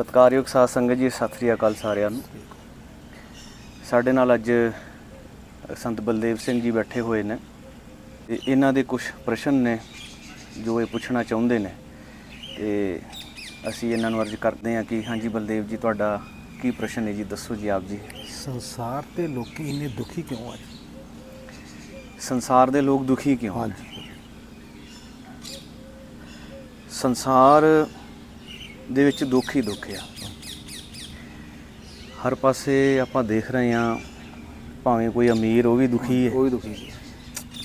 ਸਤਿਕਾਰਯੋਗ ਸਾਧ ਸੰਗਤ ਜੀ ਸਤਿ ਸ੍ਰੀ ਅਕਾਲ ਸਾਰਿਆਂ ਨੂੰ। ਸਾਡੇ ਨਾਲ ਅੱਜ ਸੰਤ ਬਲਦੇਵ ਸਿੰਘ ਜੀ ਬੈਠੇ ਹੋਏ ਨੇ ਤੇ ਇਹਨਾਂ ਦੇ ਕੁਝ ਪ੍ਰਸ਼ਨ ਨੇ ਜੋ ਇਹ ਪੁੱਛਣਾ ਚਾਹੁੰਦੇ ਨੇ। ਤੇ ਅਸੀਂ ਇਹਨਾਂ ਨੂੰ ਅਰਜ਼ ਕਰਦੇ ਹਾਂ ਕਿ ਹਾਂਜੀ ਬਲਦੇਵ ਜੀ ਤੁਹਾਡਾ ਕੀ ਪ੍ਰਸ਼ਨ ਹੈ ਜੀ? ਦੱਸੋ ਜੀ ਆਪ ਜੀ। ਸੰਸਾਰ ਤੇ ਲੋਕੀ ਇੰਨੇ ਦੁਖੀ ਕਿਉਂ ਆ ਸੰਸਾਰ ਦੇ ਲੋਕ ਦੁਖੀ ਕਿਉਂ ਹਨ ਸੰਸਾਰ ਦੇ ਵਿੱਚ ਦੁੱਖ ਹੀ ਦੁੱਖ ਆ। ਹਰ ਪਾਸੇ ਆਪਾਂ ਦੇਖ ਰਹੇ ਹਾਂ ਭਾਵੇਂ ਕੋਈ ਅਮੀਰ ਉਹ ਵੀ ਦੁਖੀ ਹੈ। ਉਹ ਵੀ ਦੁਖੀ ਸੀ।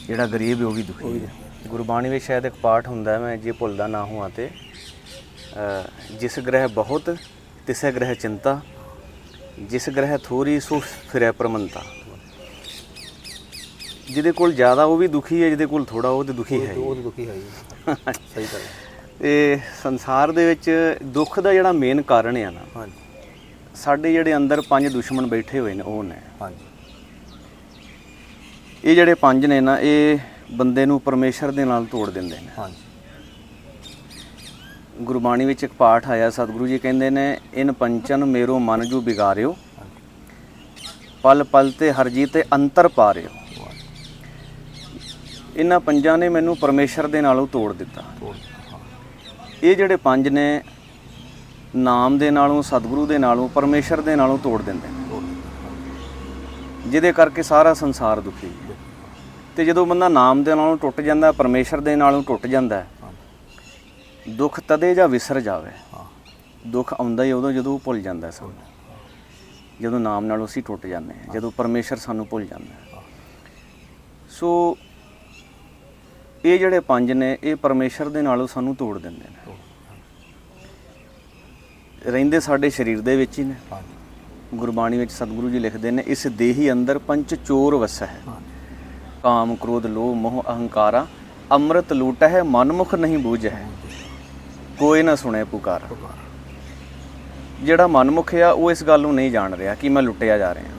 ਜਿਹੜਾ ਗਰੀਬ ਹੈ ਉਹ ਵੀ ਦੁਖੀ ਹੈ। ਗੁਰਬਾਣੀ ਵਿੱਚ ਸ਼ਾਇਦ ਇੱਕ ਪਾਠ ਹੁੰਦਾ ਹੈ, ਮੈਂ ਜੇ ਭੁੱਲਦਾ ਨਾ ਹਾਂ ਤੇ ਜਿਸ ਗ੍ਰਹਿ ਬਹੁਤ ਤਿਸੈ ਗ੍ਰਹਿ ਚਿੰਤਾ ਜਿਸ ਗ੍ਰਹਿ ਥੋੜੀ ਸੋ ਫਿਰੈ ਪ੍ਰਮੰਤਾ। ਜਿਹਦੇ ਕੋਲ ਜ਼ਿਆਦਾ ਉਹ ਵੀ ਦੁਖੀ ਹੈ ਜਿਹਦੇ ਕੋਲ ਥੋੜਾ ਉਹ ਤੇ ਦੁਖੀ ਹੈ ਹੀ। ਉਹ ਦੁਖੀ ਹੈ। ਸਹੀ ਗੱਲ ਹੈ। ਤੇ ਸੰਸਾਰ ਦੇ ਵਿੱਚ ਦੁੱਖ ਦਾ ਜਿਹੜਾ ਮੇਨ ਕਾਰਨ ਆ ਨਾ ਹਾਂਜੀ। ਸਾਡੇ ਜਿਹੜੇ ਅੰਦਰ ਪੰਜ ਦੁਸ਼ਮਣ ਬੈਠੇ ਹੋਏ ਨੇ ਉਹ ਨੇ। ਹਾਂਜੀ। ਇਹ ਜਿਹੜੇ ਪੰਜ ਨੇ ਨਾ ਇਹ ਬੰਦੇ ਨੂੰ ਪਰਮੇਸ਼ਰ ਦੇ ਨਾਲ ਤੋੜ ਦਿੰਦੇ ਨੇ। ਹਾਂਜੀ। ਗੁਰਬਾਣੀ ਵਿੱਚ ਇੱਕ ਪਾਠ ਆਇਆ ਸਤਿਗੁਰੂ ਜੀ ਕਹਿੰਦੇ ਨੇ ਇਨ ਪੰਚਨ ਮੇਰੋ ਮਨ ਜੋ ਬਿਗਾਰਿਓ ਪਲ ਪਲ ਤੇ ਹਰ ਜੀ ਤੇ ਅੰਤਰ ਪਾਰਿਓ। ਇਹਨਾਂ ਪੰਜਾਂ ਨੇ ਮੈਨੂੰ ਪਰਮੇਸ਼ਰ ਦੇ ਨਾਲੋਂ ਤੋੜ ਦਿੱਤਾ। ਇਹ ਜਿਹੜੇ ਪੰਜ ਨੇ, ਨਾਮ ਦੇ ਨਾਲੋਂ, ਸਤਿਗੁਰੂ ਦੇ ਨਾਲੋਂ, ਪਰਮੇਸ਼ਰ ਦੇ ਨਾਲੋਂ ਤੋੜ ਦਿੰਦੇ ਨੇ। ਜਿਹਦੇ ਕਰਕੇ ਸਾਰਾ ਸੰਸਾਰ ਦੁਖੀ ਹੈ। ਤੇ ਜਦੋਂ ਬੰਦਾ ਨਾਮ ਦੇ ਨਾਲੋਂ ਟੁੱਟ ਜਾਂਦਾ, ਪਰਮੇਸ਼ਰ ਦੇ ਨਾਲੋਂ ਟੁੱਟ ਜਾਂਦਾ, ਦੁੱਖ ਤਦੇ ਜਾਂ ਵਿਸਰ ਜਾਵੇ। ਦੁੱਖ ਆਉਂਦਾ ਹੀ ਉਦੋਂ ਜਦੋਂ ਭੁੱਲ ਜਾਂਦਾ ਸਾਨੂੰ। ਜਦੋਂ ਨਾਮ ਨਾਲੋਂ ਅਸੀਂ ਟੁੱਟ ਜਾਂਦੇ ਹਾਂ, ਜਦੋਂ ਪਰਮੇਸ਼ਰ ਸਾਨੂੰ ਭੁੱਲ ਜਾਂਦਾ ਸੋ, ਇਹ ਜਿਹੜੇ ਪੰਜ ਨੇ, ਇਹ ਪਰਮੇਸ਼ਰ ਦੇ ਨਾਲੋਂ ਸਾਨੂੰ ਤੋੜ ਦਿੰਦੇ ਨੇ। ਰਹਿੰਦੇ ਸਾਡੇ ਸਰੀਰ ਦੇ ਵਿੱਚ ਹੀ ਨੇ। ਹਾਂਜੀ। ਗੁਰਬਾਣੀ ਵਿੱਚ ਸਤਿਗੁਰੂ ਜੀ ਲਿਖਦੇ ਨੇ ਇਸ ਦੇਹੀ ਅੰਦਰ ਪੰਚ ਚੋਰ ਵਸੈ। ਹੈ ਕਾਮ ਕ੍ਰੋਧ ਲੋਭ ਮੋਹ ਅਹੰਕਾਰਾ ਅੰਮ੍ਰਿਤ ਲੂਟ ਹੈ ਮਨਮੁਖ ਨਹੀਂ ਬੂਝ ਹੈ ਕੋਈ ਨਾ ਸੁਣੇ ਪੁਕਾਰ। ਜਿਹੜਾ ਮਨਮੁਖ ਆ ਉਹ ਇਸ ਗੱਲ ਨੂੰ ਨਹੀਂ ਜਾਣ ਰਿਹਾ ਕਿ ਮੈਂ ਲੁੱਟਿਆ ਜਾ ਰਿਹਾ।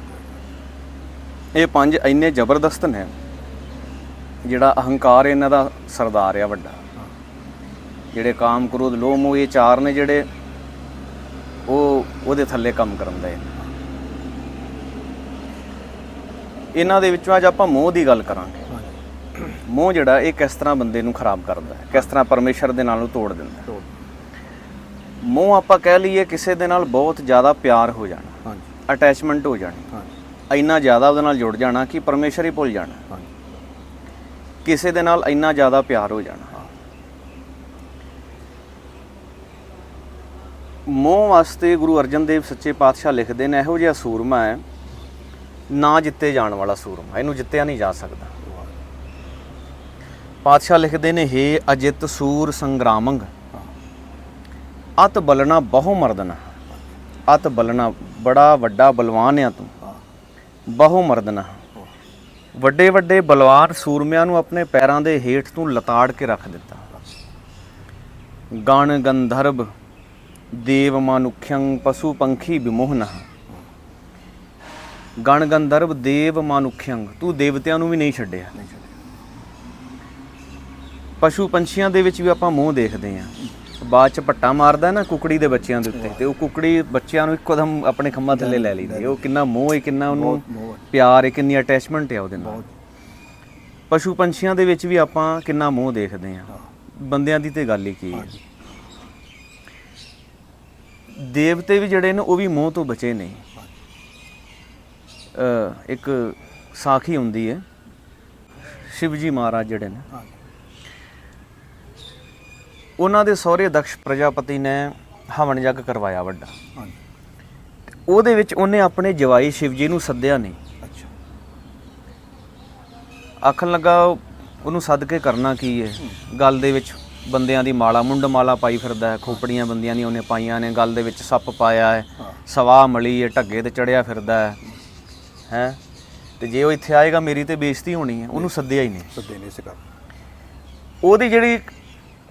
ਇਹ ਪੰਜ ਇੰਨੇ ਜ਼ਬਰਦਸਤ ਨੇ ਜਿਹੜਾ ਅਹੰਕਾਰ ਇਹਨਾਂ ਦਾ ਸਰਦਾਰ ਆ ਵੱਡਾ। ਜਿਹੜੇ ਕਾਮ ਕ੍ਰੋਧ ਲੋਭ ਮੋਹ ਇਹ ਚਾਰ ਨੇ ਜਿਹੜੇ ਉਹ ਉਹਦੇ ਥੱਲੇ ਕੰਮ ਕਰਨ ਦੇ ਨੇ ਇਹਨਾਂ ਦੇ ਵਿੱਚੋਂ ਅੱਜ ਆਪਾਂ ਮੋਹ ਦੀ ਗੱਲ ਕਰਾਂਗੇ। ਮੋਹ ਜਿਹੜਾ ਇਹ ਕਿਸ ਤਰ੍ਹਾਂ ਬੰਦੇ ਨੂੰ ਖਰਾਬ ਕਰਦਾ ਹੈ ਕਿਸ ਤਰ੍ਹਾਂ ਪਰਮੇਸ਼ਰ ਦੇ ਨਾਲੋਂ ਤੋੜ ਦਿੰਦਾ ਹੈ। ਮੋਹ ਆਪਾਂ ਕਹਿ ਲਈਏ ਕਿਸੇ ਦੇ ਨਾਲ ਬਹੁਤ ਜ਼ਿਆਦਾ ਪਿਆਰ ਹੋ ਜਾਣਾ ਹਾਂਜੀ। ਅਟੈਚਮੈਂਟ ਹੋ ਜਾਣੀ ਹਾਂਜੀ। ਇੰਨਾ ਜ਼ਿਆਦਾ ਉਹਦੇ ਨਾਲ ਜੁੜ ਜਾਣਾ ਕਿ ਪਰਮੇਸ਼ਰ ਹੀ ਭੁੱਲ ਜਾਣਾ। ਹਾਂਜੀ। ਕਿਸੇ ਦੇ ਨਾਲ ਇੰਨਾ ਜ਼ਿਆਦਾ ਪਿਆਰ ਹੋ ਜਾਣਾ। ਮੋਹ ਵਾਸਤੇ ਗੁਰੂ ਅਰਜਨ ਦੇਵ ਸੱਚੇ ਪਾਤਸ਼ਾਹ ਲਿਖਦੇ ਨੇ, ਇਹੋ ਜਿਹਾ ਸੂਰਮਾ ਹੈ, ਨਾ ਜਿੱਤੇ ਜਾਣ ਵਾਲਾ ਸੂਰਮਾ, ਇਹਨੂੰ ਜਿੱਤਿਆ ਨਹੀਂ ਜਾ ਸਕਦਾ। ਪਾਤਸ਼ਾਹ ਲਿਖਦੇ ਨੇ, ਹੇ ਅਜਿਤ ਸੂਰ ਸੰਗਰਾਮੰਗ, ਅਤ ਬਲਣਾ ਬਹੁ ਮਰਦਨਾ, ਅਤ ਬਲਣਾ ਬੜਾ ਵੱਡਾ ਬਲਵਾਨ ਆ ਤੂੰ ਹਾਂ ਬਹੁ ਮਰਦਨਾ। ਵੱਡੇ ਵੱਡੇ ਬਲਵਾਨ ਸੂਰਮਿਆਂ ਨੂੰ ਆਪਣੇ ਪੈਰਾਂ ਦੇ ਹੇਠ ਤੋਂ ਲਤਾੜ ਕੇ ਰੱਖ ਦਿੱਤਾ। ਗਣ ਗੰਧਰਵ ਦੇਵ ਮਾਨੁਖਯੰ ਪਸ਼ੂ ਪੰਖੀ ਵਿਮੋਹਨ ਗਣ ਗੰਧਰਵ ਦੇਵ ਮਾਨੁਖਯੰ ਤੂੰ ਦੇਵਤਿਆਂ ਨੂੰ ਵੀ ਨਹੀਂ ਛੱਡਿਆ। ਪਸ਼ੂ ਪੰਛੀਆਂ ਦੇ ਵਿੱਚ ਵੀ ਆਪਾਂ ਮੋਹ ਦੇਖਦੇ ਆਂ ਬਾਅਦ ਚ ਪੱਟਾ ਮਾਰਦਾ ਨਾ ਕੁਕੜੀ ਦੇ ਬੱਚਿਆਂ ਦੇ ਉੱਤੇ ਤੇ ਉਹ ਕੁਕੜੀ ਬੱਚਿਆਂ ਨੂੰ ਇੱਕੋਦਮ ਆਪਣੇ ਖੰਮਾਂ ਥੱਲੇ ਲੈ ਲਈਦੀ ਹੈ। ਉਹ ਕਿੰਨਾ ਮੋਹ ਹੈ ਕਿੰਨਾ ਉਹਨੂੰ। ਪਿਆਰ ਹੈ ਕਿੰਨੀ ਅਟੈਚਮੈਂਟ ਹੈ ਉਹਦੇ ਨਾਲ। ਪਸ਼ੂ ਪੰਛੀਆਂ ਦੇ ਵਿੱਚ ਵੀ ਆਪਾਂ ਕਿੰਨਾ ਮੋਹ ਦੇਖਦੇ ਆਂ ਬੰਦਿਆਂ ਦੀ ਤੇ ਗੱਲ ਹੀ ਕੀ ਹੈ। ਦੇਵਤੇ ਵੀ ਜਿਹੜੇ ਨੇ ਉਹ ਵੀ ਮੋਹ ਤੋਂ ਬਚੇ ਨਹੀਂ ਅ ਇੱਕ ਸਾਖੀ ਹੁੰਦੀ ਹੈ ਸ਼ਿਵਜੀ ਮਹਾਰਾਜ ਜਿਹੜੇ ਨੇ। ਉਹਨਾਂ ਦੇ ਸਹੁਰੇ ਦਕਸ਼ ਪ੍ਰਜਾਪਤੀ ਨੇ ਹਵਨ ਯੱਗ ਕਰਵਾਇਆ ਵੱਡਾ। ਉਹਦੇ ਵਿੱਚ ਉਹਨੇ ਆਪਣੇ ਜਵਾਈ ਸ਼ਿਵਜੀ ਨੂੰ ਸੱਦਿਆ ਨਹੀਂ। ਅੱਛਾ। ਆਖਣ ਲੱਗਾ ਉਹਨੂੰ ਸੱਦ ਕੇ ਕਰਨਾ ਕੀ ਹੈ। ਗੱਲ ਦੇ ਵਿੱਚ ਬੰਦਿਆਂ ਦੀ ਮਾਲਾ ਮੁੰਡ ਮਾਲਾ ਪਾਈ ਫਿਰਦਾ ਹੈ ਖੋਪੜੀਆਂ ਬੰਦਿਆਂ ਦੀ ਉਹਨੇ ਪਾਈਆਂ ਨੇ ਗੱਲ ਦੇ ਵਿੱਚ ਸੱਪ ਪਾਇਆ ਹੈ ਸਵਾ ਮਲੀ ਹੈ ਢੱਗੇ ਤੇ ਚੜਿਆ ਫਿਰਦਾ ਹੈ ਹੈ? ਤੇ ਜੇ ਉਹ ਇੱਥੇ ਆਏਗਾ ਮੇਰੀ ਤੇ ਬੇਇੱਜ਼ਤੀ ਹੋਣੀ ਹੈ ਉਹਨੂੰ ਸੱਦਿਆ ਹੀ ਨਹੀਂ। ਸੱਦੇ ਨਹੀਂ ਸਿਕਾ ਉਹਦੀ ਜਿਹੜੀ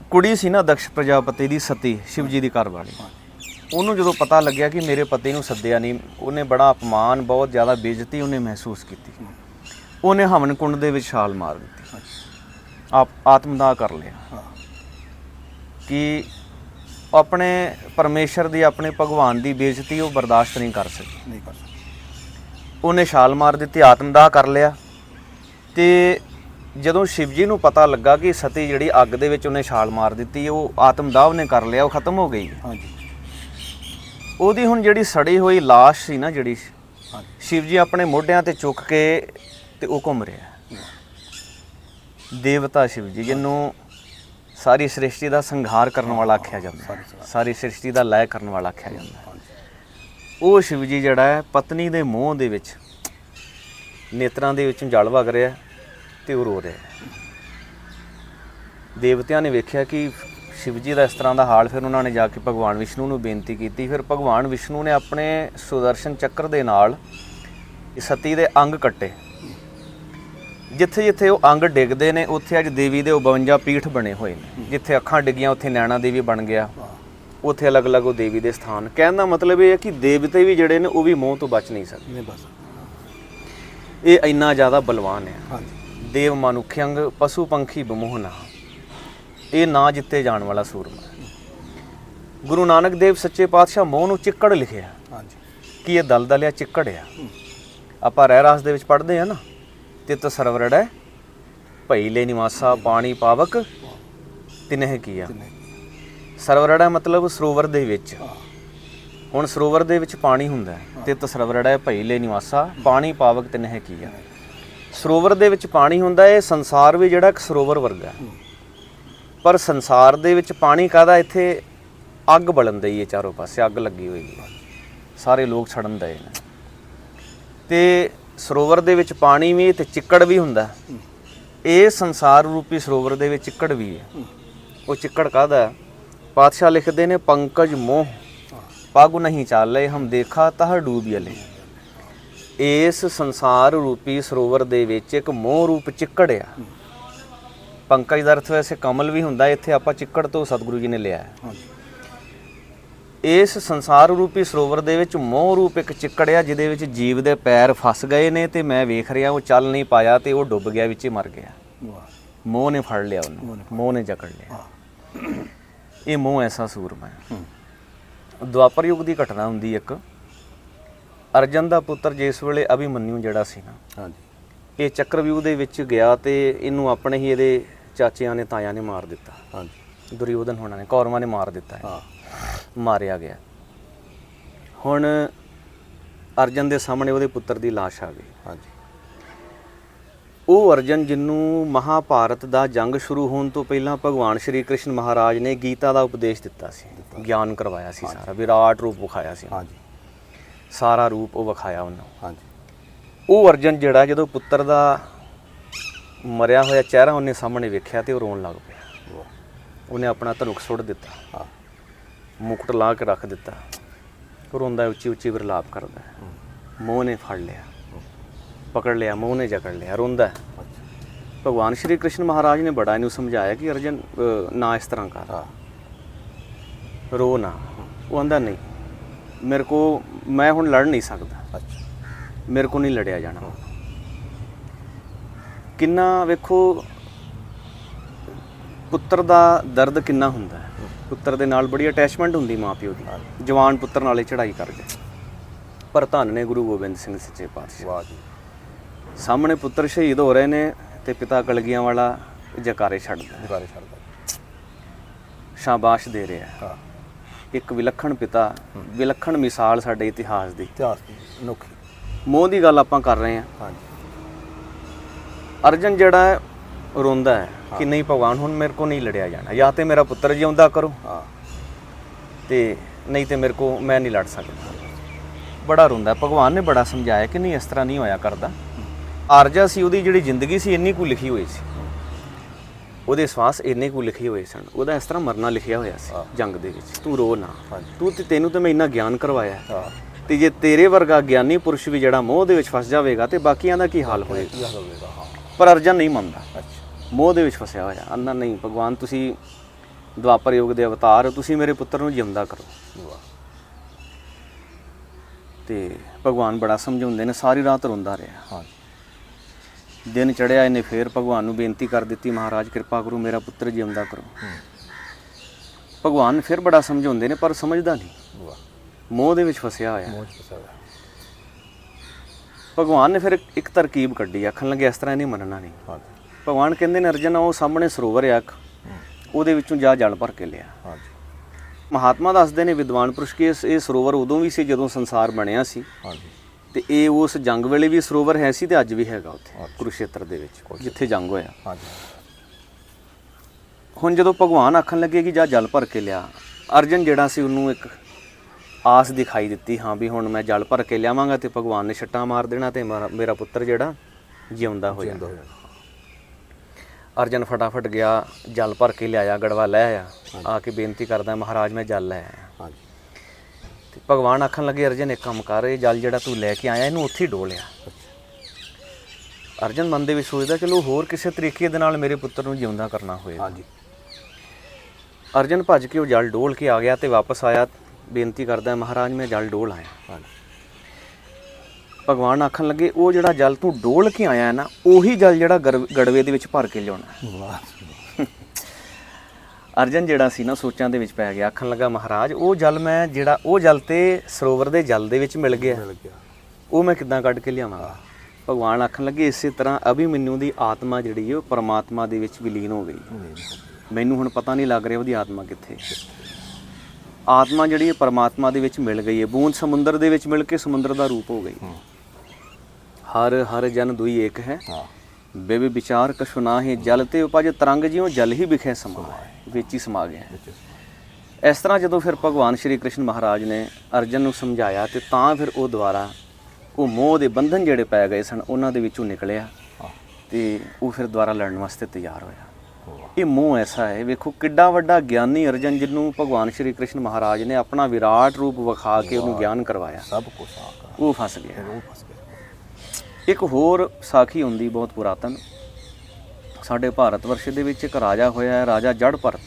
ਕੁੜੀ ਸੀ ਨਾ ਦਕਸ਼ ਪ੍ਰਜਾਪਤੀ ਦੀ ਸਤੀ ਸ਼ਿਵਜੀ ਦੀ ਘਰ ਵਾਲੀ ਉਹਨੂੰ ਜਦੋਂ ਪਤਾ ਲੱਗਿਆ ਕਿ ਮੇਰੇ ਪਤੀ ਨੂੰ ਸੱਦਿਆ ਨਹੀਂ ਉਹਨੇ ਬੜਾ ਅਪਮਾਨ ਬਹੁਤ ਜ਼ਿਆਦਾ ਬੇਇੱਜ਼ਤੀ ਉਹਨੇ ਮਹਿਸੂਸ ਕੀਤੀ। ਉਹਨੇ ਹਵਨ ਕੁੰਡ ਦੇ ਵਿੱਚ ਛਾਲ ਮਾਰ ਦਿੱਤੀ। ਆਪ ਆਤਮਦਾਹ ਕਰ ਲਿਆ। ਕਿ ਆਪਣੇ ਪਰਮੇਸ਼ਰ ਦੀ ਆਪਣੇ ਭਗਵਾਨ ਦੀ ਬੇਇੱਜ਼ਤੀ ਉਹ ਬਰਦਾਸ਼ਤ ਨਹੀਂ ਕਰ ਸਕੀ। ਨਹੀਂ ਕਰ ਸਕਦਾ ਉਹਨੇ ਛਾਲ ਮਾਰ ਦਿੱਤੀ ਆਤਮਦਾਹ ਕਰ ਲਿਆ। ਤੇ ਜਦੋਂ ਸ਼ਿਵ ਜੀ ਨੂੰ ਪਤਾ ਲੱਗਾ ਕਿ ਸਤੀ ਜਿਹੜੀ ਅੱਗ ਦੇ ਵਿੱਚ ਉਹਨੇ ਛਾਲ ਮਾਰ ਦਿੱਤੀ ਉਹ ਆਤਮਦਾਹ ਉਹਨੇ ਕਰ ਲਿਆ ਉਹ ਖਤਮ ਹੋ ਗਈ। ਹਾਂਜੀ। ਉਹਦੀ ਹੁਣ ਜਿਹੜੀ ਸੜੀ ਹੋਈ লাশ ਸੀ ਨਾ ਜਿਹੜੀ ਹਾਂਜੀ। ਸ਼ਿਵ ਜੀ ਆਪਣੇ ਮੋਢਿਆਂ ਤੇ ਚੁੱਕ ਕੇ ਤੇ ਉਹ ਘੁੰਮ ਰਿਹਾ। ਦੇਵਤਾ ਸ਼ਿਵ ਜੀ ਜਿਹਨੂੰ ਸਾਰੀ ਸ੍ਰਿਸ਼ਟੀ ਦਾ ਸੰਘਾਰ ਕਰਨ ਵਾਲਾ ਆਖਿਆ ਜਾਂਦਾ ਹੈ। ਸਾਰੀ ਸ੍ਰਿਸ਼ਟੀ। ਦਾ ਲੈਅ ਕਰਨ ਵਾਲਾ ਆਖਿਆ ਜਾਂਦਾ ਹੈ। ਉਹ ਸ਼ਿਵ ਜੀ ਜਿਹੜਾ ਹੈ ਪਤਨੀ ਦੇ ਮੋਹ ਦੇ ਵਿੱਚ ਨੇਤਰਾਂ ਦੇ ਵਿੱਚੋਂ ਜਲ ਵਗ ਰਿਹਾ ਤੇ ਉਹ ਰੋ ਰਿਹਾ ਦੇਵਤਿਆਂ ਨੇ ਵੇਖਿਆ ਕਿ ਸ਼ਿਵ ਜੀ ਦਾ ਇਸ ਤਰ੍ਹਾਂ ਦਾ ਹਾਲ ਫਿਰ ਉਹਨਾਂ ਨੇ ਜਾ ਕੇ ਭਗਵਾਨ ਵਿਸ਼ਨੂੰ ਨੂੰ ਬੇਨਤੀ ਕੀਤੀ। ਫਿਰ ਭਗਵਾਨ ਵਿਸ਼ਨੂੰ ਨੇ ਆਪਣੇ ਸੁਦਰਸ਼ਨ ਚੱਕਰ ਦੇ ਨਾਲ ਸਤੀ ਦੇ ਅੰਗ ਕੱਟੇ। ਜਿੱਥੇ ਜਿੱਥੇ ਉਹ ਅੰਗ ਡਿੱਗਦੇ ਨੇ ਉੱਥੇ ਅੱਜ ਦੇਵੀ ਦੇ 52 ਪੀਠ ਬਣੇ ਹੋਏ ਨੇ ਜਿੱਥੇ ਅੱਖਾਂ ਡਿੱਗੀਆਂ ਉੱਥੇ ਨੈਣਾ ਦੇਵੀ ਬਣ ਗਿਆ। ਉੱਥੇ ਅਲੱਗ-ਅਲੱਗ ਉਹ ਦੇਵੀ ਦੇ ਸਥਾਨ। ਕਹਿਣ ਦਾ ਮਤਲਬ ਇਹ ਹੈ ਕਿ ਦੇਵਤੇ ਵੀ ਜਿਹੜੇ ਨੇ ਉਹ ਵੀ ਮੋਹ ਤੋਂ ਬਚ ਨਹੀਂ ਸਕਦੇ। ਨਹੀਂ ਬਸ ਇਹ ਇੰਨਾ ਜ਼ਿਆਦਾ ਬਲਵਾਨ ਹੈ। ਹਾਂਜੀ। ਦੇਵ ਮਨੁੱਖਯੰਗ ਪਸ਼ੂ ਪੰਖੀ ਬਮੋਹਨਾ ਇਹ ਨਾ ਜਿੱਤੇ ਜਾਣ ਵਾਲਾ ਸੂਰਮਾ। ਗੁਰੂ ਨਾਨਕ ਦੇਵ ਸੱਚੇ ਪਾਤਸ਼ਾਹ ਮੋਹ ਨੂੰ ਚਿੱਕੜ ਲਿਖਿਆ। ਹਾਂਜੀ। ਕਿ ਇਹ ਦਲਦਲਿਆ ਚਿੱਕੜ ਆ। ਆਪਾਂ ਰਹਿ ਰਾਸ ਦੇ ਵਿੱਚ ਪੜ੍ਹਦੇ ਆ ਨਾ। ਤਿਤ ਸਰਵਰੜੈ ਭਈ ਲੈ ਨਿਵਾਸਾ ਪਾਣੀ ਪਾਵਕ ਤਿਨਹਿ ਕੀਆ। ਸਰਵਰੜਾ ਮਤਲਬ ਸਰੋਵਰ ਦੇ ਵਿੱਚ। ਹਾਂ ਹੁਣ ਸਰੋਵਰ ਦੇ ਵਿੱਚ ਪਾਣੀ ਹੁੰਦਾ ਹੈ। ਤਿਤ ਸਰਵਰੜਾ ਭਈ ਲੈ ਨਿਵਾਸਾ ਪਾਣੀ ਪਾਵਕ ਤਿਨਹਿ ਕੀਆ। ਸਰੋਵਰ ਦੇ ਵਿੱਚ ਪਾਣੀ ਹੁੰਦਾ ਹੈ ਸੰਸਾਰ ਵੀ ਜਿਹੜਾ ਇੱਕ ਸਰੋਵਰ ਵਰਗਾ ਹੈ। ਪਰ ਸੰਸਾਰ ਦੇ ਵਿੱਚ ਪਾਣੀ ਕਾਦਾ ਇੱਥੇ ਅੱਗ ਬਲਣ ਦਈ ਹੈ ਚਾਰੋਂ ਪਾਸੇ ਅੱਗ ਲੱਗੀ ਹੋਈ ਹੈ। ਸਾਰੇ ਲੋਕ ਛੜਨ ਦਏ ਨੇ। ਤੇ ਸਰੋਵਰ ਦੇ ਵਿੱਚ ਪਾਣੀ ਵੀ ਤੇ ਚਿੱਕੜ ਵੀ ਹੁੰਦਾ। ਇਹ ਸੰਸਾਰ ਰੂਪੀ ਸਰੋਵਰ ਦੇ ਵਿੱਚ ਚਿੱਕੜ ਵੀ ਹੈ। ਉਹ ਚਿੱਕੜ ਕਾਦਾ ਪਾਤਸ਼ਾਹ ਲਿਖਦੇ ਨੇ ਪੰਕਜ ਮੋਹ ਪਾਗੁ ਨਹੀਂ ਚਾਲੇ ਹਮ ਦੇਖਾ ਤਹ ਡੂਬਿਅਲੇ ਇਸ ਸੰਸਾਰ ਰੂਪੀ ਸਰੋਵਰ ਦੇ ਵਿੱਚ ਇੱਕ ਮੋਹ ਰੂਪ ਚਿੱਕੜ ਆ। ਪੰਕਜ ਦਾ ਅਰਥ ਵੈਸੇ ਕਮਲ ਵੀ ਹੁੰਦਾ ਇੱਥੇ ਆਪਾਂ ਚਿੱਕੜ ਤੋਂ ਸਤਿਗੁਰੂ ਜੀ ਨੇ ਲਿਆ ਹੈ। ਇਸ ਸੰਸਾਰ ਰੂਪੀ ਸਰੋਵਰ ਦੇ ਵਿੱਚ ਮੋਹ ਰੂਪ ਇੱਕ ਚਿੱਕੜ ਆ ਜਿਹਦੇ ਵਿੱਚ ਜੀਵ ਦੇ ਪੈਰ ਫਸ ਗਏ ਨੇ ਤੇ ਮੈਂ ਵੇਖ ਰਿਹਾ ਉਹ ਚੱਲ ਨਹੀਂ ਪਾਇਆ ਤੇ ਉਹ ਡੁੱਬ ਗਿਆ ਵਿੱਚ ਹੀ ਮਰ ਗਿਆ। ਵਾਹ। ਮੋਹ ਨੇ ਫੜ ਲਿਆ ਉਹਨੂੰ। ਮੋਹ ਨੇ ਜਕੜ ਲਿਆ। ਇਹ ਮੋਹ ਐਸਾ ਸੂਰਮਾ ਹੈ। ਹੂੰ। ਦੁਆਪਰ ਯੁੱਗ ਦੀ ਘਟਨਾ ਹੁੰਦੀ ਇੱਕ। ਅਰਜਨ ਦਾ ਪੁੱਤਰ ਜਿਸ ਵੇਲੇ ਅਭਿਮਨਿਊ ਜਿਹੜਾ ਸੀ ਨਾ ਹਾਂਜੀ। ਇਹ ਚੱਕਰਵਿਊਹ ਦੇ ਵਿੱਚ ਗਿਆ ਤੇ ਇਹਨੂੰ ਆਪਣੇ ਹੀ ਇਹਦੇ ਚਾਚਿਆਂ ਨੇ ਤਾਇਆਂ ਨੇ ਮਾਰ ਦਿੱਤਾ। ਹਾਂਜੀ। ਦੁਰਯੋਧਨ ਹੋਣਾ ਨੇ ਕੌਰਵਾਂ ਨੇ ਮਾਰ ਦਿੱਤਾ ਹਾਂ ਹੈ। ਮਾਰਿਆ ਗਿਆ। ਹੁਣ ਅਰਜਨ ਦੇ ਸਾਹਮਣੇ ਉਹਦੇ ਪੁੱਤਰ ਦੀ ਲਾਸ਼ ਆ ਗਈ। ਹਾਂਜੀ। ਉਹ ਅਰਜਨ ਜਿਹਨੂੰ ਮਹਾਭਾਰਤ ਦਾ ਜੰਗ ਸ਼ੁਰੂ ਹੋਣ ਤੋਂ ਪਹਿਲਾਂ ਭਗਵਾਨ ਸ਼੍ਰੀ ਕ੍ਰਿਸ਼ਨ ਮਹਾਰਾਜ ਨੇ ਗੀਤਾ ਦਾ ਉਪਦੇਸ਼ ਦਿੱਤਾ ਸੀ ਗਿਆਨ ਕਰਵਾਇਆ ਸੀ ਸਾਰਾ ਵਿਰਾਟ ਰੂਪ ਵਿਖਾਇਆ ਸੀ ਹਾਂਜੀ। ਸਾਰਾ ਰੂਪ ਉਹ ਵਿਖਾਇਆ ਉਹਨੂੰ। ਹਾਂਜੀ। ਉਹ ਅਰਜਨ ਜਿਹੜਾ ਜਦੋਂ ਪੁੱਤਰ ਦਾ ਮਰਿਆ ਹੋਇਆ ਚਿਹਰਾ ਉਹਨੇ ਸਾਹਮਣੇ ਵੇਖਿਆ ਤੇ ਉਹ ਰੋਣ ਲੱਗ ਪਿਆ। ਉਹਨੇ ਆਪਣਾ ਧਨੁਕ ਸੁੱਟ ਦਿੱਤਾ। ਹਾਂ। ਮੁਕਟ ਲਾ ਕੇ ਰੱਖ ਦਿੱਤਾ। ਰੋਂਦਾ ਉੱਚੀ ਉੱਚੀ ਵਿਰਲਾਪ ਕਰਦਾ। ਮੋਹ ਨੇ ਫੜ ਲਿਆ। ਪਕੜ ਲਿਆ ਮੋਹ ਨੇ ਜਕੜ ਲਿਆ ਰੋਂਦਾ ਭਗਵਾਨ ਸ਼੍ਰੀ ਕ੍ਰਿਸ਼ਨ ਮਹਾਰਾਜ ਨੇ ਬੜਾ ਇਹਨੂੰ ਸਮਝਾਇਆ ਕਿ ਅਰਜਨ ਨਾ ਇਸ ਤਰ੍ਹਾਂ ਕਰ। ਰੋ ਨਾ। ਉਹ ਆਂਦਾ ਨਹੀਂ ਮੇਰੇ ਕੋ ਮੈਂ ਹੁਣ ਲੜ ਨਹੀਂ ਸਕਦਾ। ਅੱਛਾ। ਮੇਰੇ ਕੋ ਨਹੀਂ ਲੜਿਆ ਜਾਣਾ। ਕਿੰਨਾ ਵੇਖੋ ਪੁੱਤਰ ਦਾ ਦਰਦ ਕਿੰਨਾ ਹੁੰਦਾ ਹੈ? ਪੁੱਤਰ ਦੇ ਨਾਲ ਬੜੀ ਅਟੈਚਮੈਂਟ ਹੁੰਦੀ ਮਾਪਿਓ ਦੀ। ਜਵਾਨ ਪੁੱਤਰ ਨਾਲੇ ਚੜਾਈ ਕਰ ਗਏ ਪਰ ਧੰਨ ਨੇ ਗੁਰੂ ਗੋਬਿੰਦ ਸਿੰਘ ਸੱਚੇ ਪਾਤਸ਼ਾਹ। ਵਾਹ ਜੀ। ਸਾਹਮਣੇ ਪੁੱਤਰ ਸ਼ਹੀਦ ਹੋ ਰਹੇ ਨੇ ਤੇ ਪਿਤਾ ਕਲਗੀਆਂ ਵਾਲਾ ਜਕਾਰੇ ਛੱਡਦਾ। ਦੁਬਾਰੇ ਛੱਡਦਾ ਸ਼ਾਬਾਸ਼ ਦੇ ਰਿਹਾ ਹੈ। ਇੱਕ ਵਿਲੱਖਣ ਪਿਤਾ ਵਿਲੱਖਣ ਮਿਸਾਲ ਸਾਡੇ ਇਤਿਹਾਸ ਦੀ। ਇਤਿਹਾਸ ਦੀ ਅਨੋਖੀ ਮੋਹ ਦੀ ਗੱਲ ਆਪਾਂ ਕਰ ਰਹੇ ਹਾਂ। ਹਾਂਜੀ। ਅਰਜਨ ਜਿਹੜਾ ਹੈ, ਰੋਂਦਾ ਹੈ ਕਿ ਨਹੀਂ ਭਗਵਾਨ ਹੁਣ ਮੇਰੇ ਕੋ ਨਹੀਂ ਲੜਿਆ ਜਾਣਾ। ਜਾਂ ਤੇ ਮੇਰਾ ਪੁੱਤਰ ਜਿਉਂਦਾ ਕਰੋ। ਹਾਂ। ਤੇ ਨਹੀਂ ਤੇ ਮੇਰੇ ਕੋ ਮੈਂ ਨਹੀਂ ਲੜ ਸਕਦਾ। ਬੜਾ ਰੋਂਦਾ। ਭਗਵਾਨ ਨੇ ਬੜਾ ਸਮਝਾਇਆ ਕਿ ਨਹੀਂ ਇਸ ਤਰ੍ਹਾਂ ਨਹੀਂ ਹੋਇਆ ਕਰਦਾ। ਆਰਜਾ ਸੀ ਉਹਦੀ ਜਿਹੜੀ ਜ਼ਿੰਦਗੀ ਸੀ ਇੰਨੀ ਕੁ ਲਿਖੀ ਹੋਈ ਸੀ। ਉਹਦੇ ਸਵਾਸ ਇੰਨੇ ਕੁ ਲਿਖੇ ਹੋਏ ਸਨ। ਉਹਦਾ ਇਸ ਤਰ੍ਹਾਂ ਮਰਨਾ ਲਿਖਿਆ ਹੋਇਆ ਸੀ ਜੰਗ ਦੇ ਵਿੱਚ। ਤੂੰ ਰੋ ਨਾ। ਤੂੰ ਤੇ ਤੈਨੂੰ ਤੇ ਮੈਂ ਇੰਨਾ ਗਿਆਨ ਕਰਵਾਇਆ। ਤੇ ਜੇ ਤੇਰੇ ਵਰਗਾ ਗਿਆਨੀ ਪੁਰਸ਼ ਵੀ ਜਿਹੜਾ ਮੋਹ ਦੇ ਵਿੱਚ ਫਸ ਜਾਵੇਗਾ ਤੇ ਬਾਕੀਆਂ ਦਾ ਕੀ ਹਾਲ ਹੋਏਗਾ? ਪਰ ਅਰਜਨ ਨਹੀਂ ਮੰਨਦਾ। ਅੱਛਾ। ਮੋਹ ਦੇ ਵਿੱਚ ਫਸਿਆ ਹੋਇਆ। ਅੰਨਾ ਨਹੀਂ ਭਗਵਾਨ ਤੁਸੀਂ ਦੁਆਪਰ ਯੁਗ ਦੇ ਅਵਤਾਰ ਹੋ, ਤੁਸੀਂ ਮੇਰੇ ਪੁੱਤਰ ਨੂੰ ਜਿਉਂਦਾ ਕਰੋ। ਤੇ ਭਗਵਾਨ ਬੜਾ ਸਮਝਾਉਂਦੇ ਨੇ ਸਾਰੀ ਰਾਤ ਰੋਂਦਾ ਰਿਹਾ। ਹਾਂਜੀ। ਦਿਨ ਚੜਿਆ ਇਹਨੇ ਫੇਰ ਭਗਵਾਨ ਨੂੰ ਬੇਨਤੀ ਕਰ ਦਿੱਤੀ ਮਹਾਰਾਜ ਕਿਰਪਾ ਕਰੋ ਮੇਰਾ ਪੁੱਤਰ ਜਿਉਂਦਾ ਕਰੋ। ਭਗਵਾਨ ਫਿਰ ਬੜਾ ਸਮਝਾਉਂਦੇ ਨੇ ਪਰ ਸਮਝਦਾ ਨਹੀਂ। ਮੋਹ ਦੇ ਵਿੱਚ ਫਸਿਆ ਹੋਇਆ। ਪਸੰਦ ਭਗਵਾਨ ਨੇ ਫਿਰ ਇੱਕ- ਤਰਕੀਬ ਕੱਢੀ ਆਖਣ ਲੱਗੇ ਇਸ ਤਰ੍ਹਾਂ ਨਹੀਂ ਮੰਨਣਾ ਨਹੀਂ। ਭਗਵਾਨ ਕਹਿੰਦੇ ਨੇ ਅਰਜਨ ਉਹ ਸਾਹਮਣੇ ਸਰੋਵਰ ਆ ਇੱਕ ਉਹਦੇ ਵਿੱਚੋਂ ਜਾ ਜਲ ਭਰ ਕੇ ਲਿਆ। ਹਾਂਜੀ। ਮਹਾਤਮਾ ਦੱਸਦੇ ਨੇ ਵਿਦਵਾਨ ਪੁਰਸ਼ ਕਿ ਇਸ- ਇਹ ਸਰੋਵਰ ਉਦੋਂ ਵੀ ਸੀ ਜਦੋਂ ਸੰਸਾਰ ਬਣਿਆ ਸੀ। ਹਾਂਜੀ। ਤੇ ਇਹ ਉਸ ਜੰਗ ਵੇਲੇ ਵੀ ਸਰੋਵਰ ਹੈ ਸੀ ਤੇ ਅੱਜ ਵੀ ਹੈਗਾ ਉੱਥੇ ਕੁਰੂਸ਼ੇਤਰ ਦੇ ਵਿੱਚ ਜਿੱਥੇ ਜੰਗ ਹੋਇਆ। ਹਾਂਜੀ। ਹੁਣ ਜਦੋਂ ਭਗਵਾਨ ਆਖਣ ਲੱਗੇ ਕਿ ਜਾ ਜਲ ਭਰ ਕੇ ਲਿਆ ਅਰਜਨ ਜਿਹੜਾ ਸੀ ਉਹਨੂੰ ਇੱਕ ਆਸ ਦਿਖਾਈ ਦਿੱਤੀ ਹਾਂ ਵੀ ਹੁਣ ਮੈਂ ਜਲ ਭਰ ਕੇ ਲਿਆਵਾਂਗਾ ਤੇ ਭਗਵਾਨ ਨੇ ਛੱਟਾਂ ਮਾਰ ਦੇਣਾ ਤੇ ਮੇਰਾ- ਮੇਰਾ ਪੁੱਤਰ ਜਿਹੜਾ ਜਿਉਂਦਾ ਹੋ ਜਿੰਦ ਜਾਣਾ ਹੋ ਜਾਣਾ ਅਰਜਨ ਫਟਾਫਟ ਗਿਆ ਜਲ ਭਰ ਕੇ ਲਿਆਇਆ ਗੜਵਾ ਲੈ ਆਇਆ। ਆ ਕੇ ਬੇਨਤੀ ਕਰਦਾ ਮਹਾਰਾਜ ਮੈਂ ਜਲ ਲੈ ਆਇਆ। ਹਾਂਜੀ। ਤੇ ਭਗਵਾਨ ਆਖਣ ਲੱਗੇ ਅਰਜਨ ਇੱਕ ਕੰਮ ਕਰ ਇਹ ਜਲ ਜਿਹੜਾ ਤੂੰ ਲੈ ਕੇ ਆਇਆ ਇਹਨੂੰ ਉੱਥੇ ਡੋਲਿਆ ਅਰਜਨ ਮਨ ਦੇ ਵਿੱਚ ਸੋਚਦਾ ਚਲੋ ਹੋਰ ਕਿਸੇ ਤਰੀਕੇ ਦੇ ਨਾਲ ਮੇਰੇ ਪੁੱਤਰ ਨੂੰ ਜਿਉਂਦਾ ਕਰਨਾ ਹੋਏਗਾ। ਹਾਂਜੀ। ਅਰਜਨ ਭੱਜ ਕੇ ਉਹ ਜਲ ਡੋਲ ਕੇ ਆ ਗਿਆ ਤੇ ਵਾਪਸ ਆਇਆ। ਬੇਨਤੀ ਕਰਦਾ ਮਹਾਰਾਜ ਮੈਂ ਜਲ ਡੋਲ ਆਇਆ। ਹਾਂਜੀ। ਭਗਵਾਨ ਆਖਣ ਲੱਗੇ ਉਹ ਜਿਹੜਾ ਜਲ ਤੂੰ ਡੋਲ ਕੇ ਆਇਆ ਹੈ ਨਾ ਉਹੀ ਜਲ ਜਿਹੜਾ ਗਰ- ਗੜਵੇ ਦੇ ਵਿੱਚ ਭਰ ਕੇ ਲਿਆਉਣਾ। ਵਾਹ। ਅਰਜਨ ਜਿਹੜਾ ਸੀ ਨਾ ਸੋਚਾਂ ਦੇ ਵਿੱਚ ਪੈ ਗਿਆ ਆਖਣ ਲੱਗਾ ਮਹਾਰਾਜ ਉਹ ਜਲ ਮੈਂ ਜਿਹੜਾ ਉਹ ਜਲ ਤੇ ਸਰੋਵਰ ਦੇ ਜਲ ਦੇ ਵਿੱਚ ਮਿਲ ਗਿਆ। ਮਿਲ ਗਿਆ। ਉਹ ਮੈਂ ਕਿੱਦਾਂ ਕੱਢ ਕੇ ਲਿਆਵਾਂਗਾ ਭਗਵਾਨ ਆਖਣ ਲੱਗੇ ਇਸੇ ਤਰ੍ਹਾਂ ਅਭਿਮਨਿਊ ਦੀ ਆਤਮਾ ਜਿਹੜੀ ਹੈ ਉਹ ਪਰਮਾਤਮਾ ਦੇ ਵਿੱਚ ਵਿਲੀਨ ਹੋ ਗਈ। ਮੈਨੂੰ ਹੁਣ ਪਤਾ ਨਹੀਂ ਲੱਗ ਰਿਹਾ ਉਹਦੀ ਆਤਮਾ ਕਿੱਥੇ ਹੈ। ਆਤਮਾ ਜਿਹੜੀ ਹੈ ਪਰਮਾਤਮਾ ਦੇ ਵਿੱਚ ਮਿਲ ਗਈ ਹੈ ਬੂੰਦ ਸਮੁੰਦਰ ਦੇ ਵਿੱਚ ਮਿਲ ਕੇ ਸਮੁੰਦਰ ਦਾ ਰੂਪ ਹੋ ਗਈ। ਹਰ ਹਰ ਜਨ ਦੁਈ ਏਕ ਹੈ। ਬੇਬੇ ਵਿਚਾਰ ਕਛੁ ਨਾਹੀ ਜਲ ਤੇ ਉਪਜ ਤਰੰਗ ਜਿਉ ਜਲ ਹੀ ਵਿਖੇ ਸਮਾ ਵਿੱਚ ਹੀ ਸਮਾ ਗਿਆ ਇਸ ਤਰ੍ਹਾਂ ਜਦੋਂ ਫਿਰ ਭਗਵਾਨ ਸ਼੍ਰੀ ਕ੍ਰਿਸ਼ਨ ਮਹਾਰਾਜ ਨੇ ਅਰਜਨ ਨੂੰ ਸਮਝਾਇਆ ਤੇ ਤਾਂ ਫਿਰ ਉਹ ਦੁਆਰਾ ਉਹ ਮੋਹ ਦੇ ਬੰਧਨ ਜਿਹੜੇ ਪੈ ਗਏ ਸਨ ਉਹਨਾਂ ਦੇ ਵਿੱਚੋਂ ਨਿਕਲਿਆ ਤੇ ਉਹ ਫਿਰ ਦੁਆਰਾ ਲੜਨ ਵਾਸਤੇ ਤਿਆਰ ਹੋਇਆ। ਇਹ ਮੋਹ ਐਸਾ ਹੈ ਵੇਖੋ ਕਿੱਡਾ ਵੱਡਾ ਗਿਆਨੀ ਅਰਜਨ ਜਿਹਨੂੰ ਭਗਵਾਨ ਸ਼੍ਰੀ ਕ੍ਰਿਸ਼ਨ ਮਹਾਰਾਜ ਨੇ ਆਪਣਾ ਵਿਰਾਟ ਰੂਪ ਵਿਖਾ ਕੇ ਉਹਨੂੰ ਗਿਆਨ ਕਰਵਾਇਆ। ਸਭ ਕੁਝ ਆ ਕਰ ਉਹ ਫਸ ਗਿਆ। ਉਹ ਫਸ ਗਿਆ ਇੱਕ ਹੋਰ ਸਾਖੀ ਹੁੰਦੀ ਬਹੁਤ ਪੁਰਾਤਨ। ਸਾਡੇ ਭਾਰਤ ਵਰਸ਼ ਦੇ ਵਿੱਚ ਇੱਕ ਰਾਜਾ ਹੋਇਆ ਹੈ ਰਾਜਾ ਜੜ ਭਰਤ।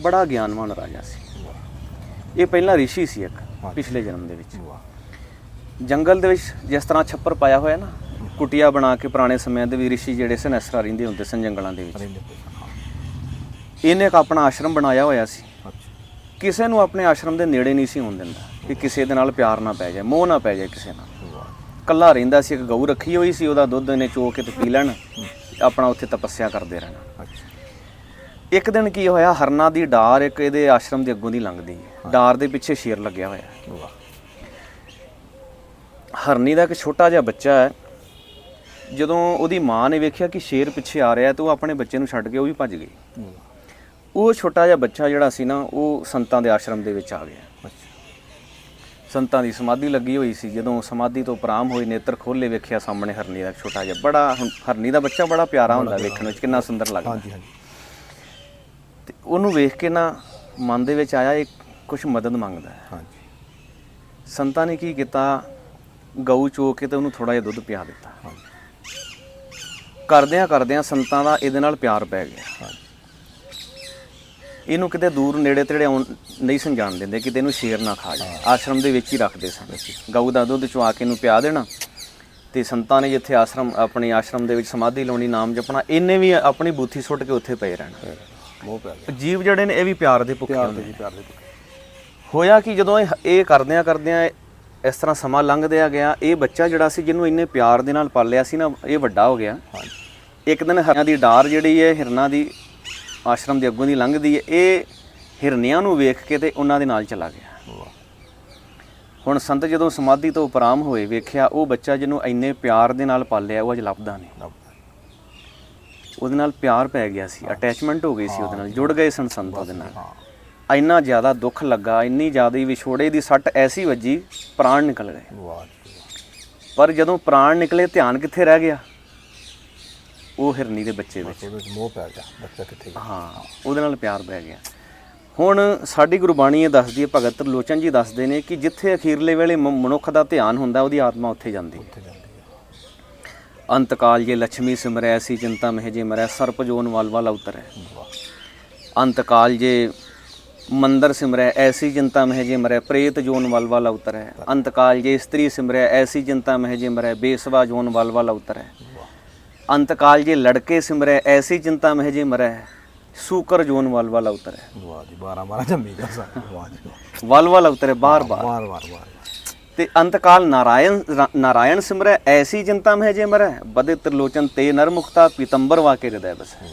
ਬੜਾ ਗਿਆਨਵਾਨ ਰਾਜਾ ਸੀ। ਇਹ ਪਹਿਲਾਂ ਰਿਸ਼ੀ ਸੀ ਇੱਕ। ਪਿਛਲੇ ਜਨਮ ਦੇ ਵਿੱਚ। ਜੰਗਲ ਦੇ ਵਿੱਚ ਜਿਸ ਤਰ੍ਹਾਂ ਛੱਪਰ ਪਾਇਆ ਹੋਇਆ ਨਾ ਕੁਟੀਆ ਬਣਾ ਕੇ ਪੁਰਾਣੇ ਸਮਿਆਂ ਦੇ ਵੀ ਰਿਸ਼ੀ ਜਿਹੜੇ ਸਨ ਤਰ੍ਹਾਂ ਰਹਿੰਦੇ ਹੁੰਦੇ ਸਨ ਜੰਗਲਾਂ ਦੇ ਵਿੱਚ। ਇਹਨੇ ਇੱਕ ਆਪਣਾ ਆਸ਼ਰਮ ਬਣਾਇਆ ਹੋਇਆ ਸੀ। ਕਿਸੇ ਨੂੰ ਆਪਣੇ ਆਸ਼ਰਮ ਦੇ ਨੇੜੇ ਨਹੀਂ ਸੀ ਹੋਣ ਦਿੰਦਾ ਕਿ ਕਿਸੇ ਦੇ ਨਾਲ ਪਿਆਰ ਨਾ ਪੈ ਜਾਏ ਮੋਹ ਨਾ ਪੈ ਜਾਏ ਕਿਸੇ ਨਾਲ। ਕੱਲਾ ਰਹਿੰਦਾ ਸੀ ਇੱਕ ਗਊ ਰੱਖੀ ਹੋਈ ਸੀ ਉਹਦਾ ਦੁੱਧ ਇਹਨੇ ਚੋ ਕੇ ਤੇ ਪੀ ਲੈਣ ਆਪਣਾ ਉੱਥੇ ਤਪੱਸਿਆ ਕਰਦੇ ਰਹਿਣਾ। ਅੱਛਾ। ਇੱਕ ਦਿਨ ਕੀ ਹੋਇਆ ਹਰਨਾ ਦੀ ਡਾਰ ਇੱਕ ਇਹਦੇ ਆਸ਼ਰਮ ਦੇ ਅੱਗੋਂ ਦੀ ਲੰਘਦੀ ਹੈ। ਡਾਰ ਦੇ ਪਿੱਛੇ ਸ਼ੇਰ ਲੱਗਿਆ ਹੋਇਆ। ਹਰਨੀ ਦਾ ਇੱਕ ਛੋਟਾ ਜਿਹਾ ਬੱਚਾ ਹੈ। ਜਦੋਂ ਉਹਦੀ ਮਾਂ ਨੇ ਵੇਖਿਆ ਕਿ ਸ਼ੇਰ ਪਿੱਛੇ ਆ ਰਿਹਾ ਹੈ ਤਾਂ ਉਹ ਆਪਣੇ ਬੱਚੇ ਨੂੰ ਛੱਡ ਕੇ ਉਹ ਵੀ ਭੱਜ ਗਈ। ਉਹ ਛੋਟਾ ਜਿਹਾ ਬੱਚਾ ਜਿਹੜਾ ਸੀ ਨਾ ਉਹ ਸੰਤਾਂ ਦੇ ਆਸ਼ਰਮ ਦੇ ਵਿੱਚ ਆ ਗਿਆ। ਅੱਛਾ। ਸੰਤਾਂ ਦੀ ਸਮਾਧੀ ਲੱਗੀ ਹੋਈ ਸੀ ਜਦੋਂ ਸਮਾਧੀ ਤੋਂ ਉਪਰਾਮ ਹੋਏ ਨੇਤਰ ਖੋਲੇ ਵੇਖਿਆ ਸਾਹਮਣੇ ਹਰਨੀ ਦਾ ਇੱਕ ਛੋਟਾ ਜਿਹਾ ਬੜਾ ਹੁਣ ਹਰਨੀ ਦਾ ਬੱਚਾ ਬੜਾ ਪਿਆਰਾ ਹੁੰਦਾ ਵੇਖਣ ਵਿੱਚ ਕਿੰਨਾ ਸੁੰਦਰ ਲੱਗਦਾ। ਹਾਂਜੀ ਹਾਂਜੀ। ਤੇ ਉਹਨੂੰ ਵੇਖ ਕੇ ਨਾ ਮਨ ਦੇ ਵਿੱਚ ਆਇਆ ਇਹ ਕੁਝ ਮਦਦ ਮੰਗਦਾ ਹੈ। ਹਾਂਜੀ। ਸੰਤਾਂ ਨੇ ਕੀ ਕੀਤਾ? ਗਊ ਚੋ ਕੇ ਤੇ ਉਹਨੂੰ ਥੋੜਾ ਜਿਹਾ ਦੁੱਧ ਪਿਆ ਦਿੱਤਾ। ਹਾਂਜੀ। ਕਰਦਿਆਂ ਕਰਦਿਆਂ ਸੰਤਾਂ ਦਾ ਇਹਦੇ ਨਾਲ ਪਿਆਰ ਪੈ ਗਿਆ। ਹਾਂਜੀ। ਇਹਨੂੰ ਕਿਤੇ ਦੂਰ ਨੇੜੇ ਤੇੜੇ ਆਉਣ ਨਹੀਂ ਸਨ ਜਾਣ ਦਿੰਦੇ ਕਿਤੇ ਇਹਨੂੰ ਸ਼ੇਰ ਨਾ ਖਾ ਜਾਏ ਆਸ਼ਰਮ ਦੇ ਵਿੱਚ ਹੀ ਰੱਖਦੇ ਸਨ। ਗਊ ਦਾ ਦੁੱਧ ਚਵਾ ਕੇ ਇਹਨੂੰ ਪਿਆ ਦੇਣਾ ਤੇ ਸੰਤਾਂ ਨੇ ਜਿੱਥੇ ਆਸ਼ਰਮ ਆਪਣੀ ਆਸ਼ਰਮ ਦੇ ਵਿੱਚ ਸਮਾਧੀ ਲਾਉਣੀ ਨਾਮ ਜਪਣਾ ਇਹਨੇ ਵੀ ਆਪਣੀ ਬੂਥੀ ਸੁੱਟ ਕੇ ਉੱਥੇ ਪਏ ਰਹਿਣਾ। ਗਿਆ। ਜੀਵ ਜਿਹੜੇ ਨੇ ਇਹ ਵੀ ਪਿਆਰ ਦੇ ਭੁੱਖੇ ਹੁੰਦੇ ਦੇ ਜੀ ਪਿਆਰ ਦੇ ਭੁੱਖੇ। ਹੋਇਆ ਕਿ ਜਦੋਂ ਇਹ ਇਹ ਕਰਦਿਆਂ ਕਰਦਿਆਂ ਇਸ ਤਰ੍ਹਾਂ ਸਮਾਂ ਲੰਘਦਿਆ ਗਿਆ ਇਹ ਬੱਚਾ ਜਿਹੜਾ ਸੀ ਜਿਹਨੂੰ ਇੰਨੇ ਪਿਆਰ ਦੇ ਨਾਲ ਪਾਲਿਆ ਸੀ ਨਾ ਇਹ ਵੱਡਾ ਹੋ ਗਿਆ। ਇੱਕ ਦਿਨ ਹਰਨਾਂ ਦੀ ਡਾਰ ਜਿਹੜੀ ਹੈ ਹਿਰਨਾਂ ਦੀ ਆਸ਼ਰਮ ਦੇ ਅੱਗੋਂ ਦੀ ਲੰਘਦੀ ਹੈ ਇਹ ਹਿਰਨਿਆਂ ਨੂੰ ਵੇਖ ਕੇ ਤੇ ਉਹਨਾਂ ਦੇ ਨਾਲ ਚਲਾ ਗਿਆ। ਹੁਣ ਸੰਤ ਜਦੋਂ ਸਮਾਧੀ ਤੋਂ ਉਪਰਾਮ ਹੋਏ ਵੇਖਿਆ ਉਹ ਬੱਚਾ ਜਿਹਨੂੰ ਇੰਨੇ ਪਿਆਰ ਦੇ ਨਾਲ ਪਾਲਿਆ ਉਹ ਅਜ ਲੱਭਦਾ ਨਹੀਂ। ਉਹਦੇ ਨਾਲ ਪਿਆਰ ਪੈ ਗਿਆ ਸੀ ਅਟੈਚਮੈਂਟ ਹੋ ਗਈ ਸੀ ਉਹਦੇ ਨਾਲ ਜੁੜ ਗਏ ਸਨ ਸੰਤ ਉਹਦੇ ਨਾਲ। ਇੰਨਾ ਜ਼ਿਆਦਾ ਦੁੱਖ ਲੱਗਾ ਇੰਨੀ ਜ਼ਿਆਦਾ ਵਿਛੋੜੇ ਦੀ ਸੱਟ ਐਸੀ ਵੱਜੀ ਪ੍ਰਾਣ ਨਿਕਲ ਗਏ। ਪਰ ਜਦੋਂ ਪ੍ਰਾਣ ਨਿਕਲੇ ਧਿਆਨ ਕਿੱਥੇ ਰਹਿ ਗਿਆ? ਉਹ ਹਿਰਨੀ ਦੇ ਬੱਚੇ ਵਿੱਚ। ਉਹਦੇ ਵਿੱਚ ਮੋਹ ਪੈ ਗਿਆ ਬੱਚਾ ਕਿੱਥੇ ਗਿਆ? ਹਾਂ ਉਹਦੇ ਨਾਲ ਪਿਆਰ ਪੈ ਗਿਆ। ਹੁਣ ਸਾਡੀ ਗੁਰਬਾਣੀ ਇਹ ਦੱਸਦੀ ਹੈ ਭਗਤ ਲੋਚਨ ਜੀ ਦੱਸਦੇ ਨੇ ਕਿ ਜਿੱਥੇ ਅਖੀਰਲੇ ਵੇਲੇ ਮਨੁੱਖ ਦਾ ਧਿਆਨ ਹੁੰਦਾ ਉਹਦੀ ਆਤਮਾ ਉੱਥੇ ਜਾਂਦੀ ਹੈ। ਅੰਤਕਾਲ ਜੇ ਲక్ష్ਮੀ ਸਿਮਰੈ ਐਸੀ ਚਿੰਤਾ ਮਹਿ ਜੇ ਮਰੈ ਸਰਪ ਜੋਨ ਵਲ ਵਲ ਉਤਰੈ। ਅੰਤਕਾਲ ਜੇ ਮੰਦਰ ਸਿਮਰੈ ਐਸੀ ਚਿੰਤਾ ਮਹਿ ਜੇ ਮਰੈ ਪ੍ਰੇਤ ਜੋਨ ਵਲ ਵਲ ਉਤਰੈ। ਅੰਤਕਾਲ ਜੇ ਇਸਤਰੀ ਸਿਮਰੈ ਐਸੀ ਚਿੰਤਾ ਮਹਿ ਜੇ ਮਰੈ ਬੇਸਵਾ ਜੋਨ ਵਲ ਵਲ ਉਤਰੈ। ਵਾਹ ਅੰਤਕਾਲ ਜੇ ਲੜਕੇ ਸਿਮਰੈ ਐਸੀ ਚਿੰਤਾ ਮਹਿ ਜੇ ਮਰੈ। ਸੂਕਰ ਜੋਨ ਵਲ ਵਲ ਉਤਰੇ। ਵਾਹ ਜੀ 12 12 ਜੰਮੀ ਜਾ ਸਾ। ਵਾਹ ਜੀ ਵਾਹ। ਵਲ ਵਲ ਉਤਰੇ ਬਾਰ ਬਾਰ। ਵਾਰ ਵਾਰ ਵਾਰ ਤੇ ਅੰਤਕਾਲ ਨਾਰਾਇਣ ਰਾ- ਨਾਰਾਇਣ ਸਿਮਰੈ ਐਸੀ ਚਿੰਤਾ ਮਹਿ ਜੇ ਮਰੈ। ਬਦੇ ਤ੍ਰਿਲੋਚਨ ਤੇ ਨਰ ਮੁਖਤਾ ਪੀਤੰਬਰ ਵਾਕੇ ਹਿਰਦੈ ਬਸੈ